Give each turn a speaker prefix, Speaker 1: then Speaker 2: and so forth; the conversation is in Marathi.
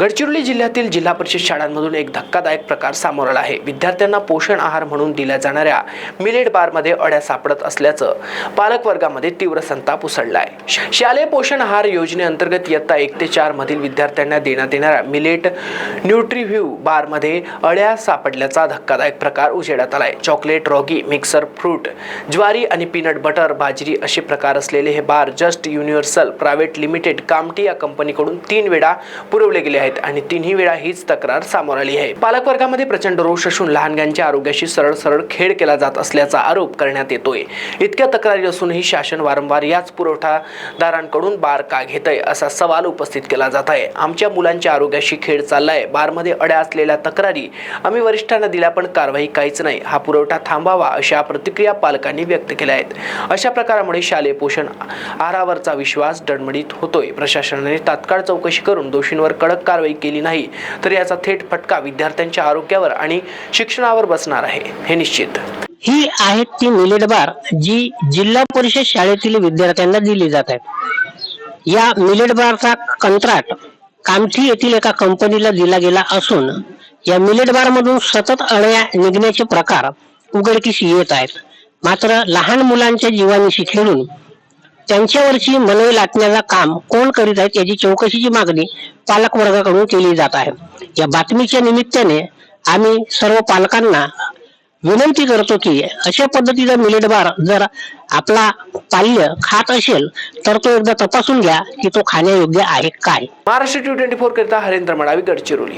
Speaker 1: गडचिरोली जिल्ह्यातील जिल्हा परिषद शाळांमधून एक धक्कादायक प्रकार समोर आला आहे. विद्यार्थ्यांना पोषण आहार म्हणून दिल्या जाणाऱ्या मिलेट बारमध्ये अड्या सापडत असल्याचं पालक वर्गामध्ये तीव्र संताप उसळला आहे शालेय पोषण आहार योजनेअंतर्गत इयत्ता एक ते चार मधील विद्यार्थ्यांना देण्यात येणाऱ्या मिलेट न्यूट्रिव्ह्यू बारमध्ये अळ्या सापडल्याचा धक्कादायक प्रकार उजेडात आलाय. चॉकलेट रॉगी मिक्सर फ्रूट ज्वारी आणि पीनट बटर बाजरी असे प्रकार असलेले हे bar just universal private limited Kamptee या कंपनीकडून तीन वेळा पुरवले गेले आहेत आणि तिन्ही वेळा हीच तक्रार समोर आली आहे. पालक वर्गामध्ये प्रचंड रोष असून लहानग्यांच्या आरोग्याशी सरळ सरळ खेळ केला जात असल्याचा आरोप करण्यात येतोय. इतक्या तक्रारी असूनही शासन वारंवार याच पुरवठादारांकडून बार का घेतय असा सवाल उपस्थित केला जात आहे. आमच्या मुलांच्या आरोग्याशी खेळ चाललाय. बारमध्ये अड्या असलेल्या तक्रारी आम्ही वरिष्ठांना दिल्या पण कारवाई काहीच नाही. हा पुरवठा थांबावा अशा प्रतिक्रिया पालकांनी व्यक्त केल्या आहेत. अशा प्रकारामुळे शालेय पोषण आहारावरचा विश्वास डडमडीत होतोय. प्रशासनाने तात्काळ चौकशी करून दोषींवर कडक कारवाई केली नाही तर याचा थेट फटका विद्यार्थ्यांच्या आरोग्यावर आणि शिक्षणावर बसणार आहे हे निश्चित.
Speaker 2: ही आहेत ती मिलेटबार जी जिल्हा परिषद शाळेतील विद्यार्थ्यांना दिली जात आहे या मिलेटबारचा कंत्राट कामठी येथील एका कंपनीला दिला गेला असून या मिलेटबार मधून सतत अळ्या निघण्याचे प्रकार उघडकीस येत आहेत. मात्र लहान मुलांच्या जीवानिशी खेळून त्यांच्यावरची मनवी लाटण्याचा काम कोण करीत आहेत याची चौकशीची मागणी पालक वर्गाकडून केली जात आहे. या बातमीच्या निमित्ताने आम्ही सर्व पालकांना विनंती करतो की अशा पद्धतीचा मिलेट बार जर आपला पाल्य खात असेल तर तो एकदा तपासून घ्या की तो खाण्यायोग्य आहे काय.
Speaker 1: महाराष्ट्र टू ट्वेंटी फोर करिता हरेंद्र मडावी गडचिरोली